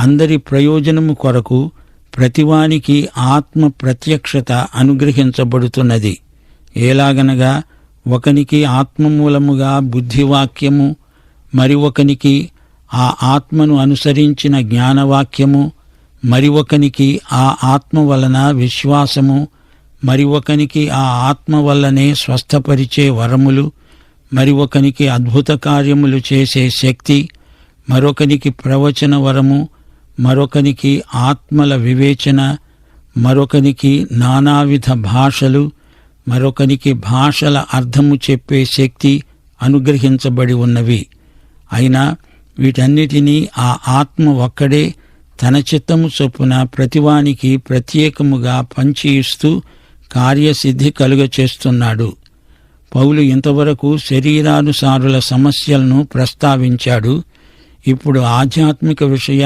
అందరి ప్రయోజనము కొరకు ప్రతివానికి ఆత్మ ప్రత్యక్షత అనుగ్రహించబడుతున్నది. ఎలాగనగా ఒకనికి ఆత్మ మూలముగా బుద్ధివాక్యము మరి ఒకనికి ఆ ఆత్మను అనుసరించిన జ్ఞానవాక్యము మరి ఒకనికి ఆ ఆత్మ వలన విశ్వాసము మరి ఒకనికి ఆ ఆత్మ వల్లనే స్వస్థపరిచే వరములు మరి ఒకనికి అద్భుత కార్యములు చేసే శక్తి మరొకనికి ప్రవచన వరము మరొకనికి ఆత్మల వివేచన మరొకనికి నానావిధ భాషలు మరొకనికి భాషల అర్థము చెప్పే శక్తి అనుగ్రహించబడి ఉన్నవి. అయినా వీటన్నిటినీ ఆ ఆత్మ ఒక్కడే తన చిత్తము చొప్పున ప్రతివానికి ప్రత్యేకముగా పంచి ఇస్తూ కార్యసిద్ధి కలుగచేస్తున్నాడు. పౌలు ఇంతవరకు శరీరానుసారుల సమస్యలను ప్రస్తావించాడు. ఇప్పుడు ఆధ్యాత్మిక విషయా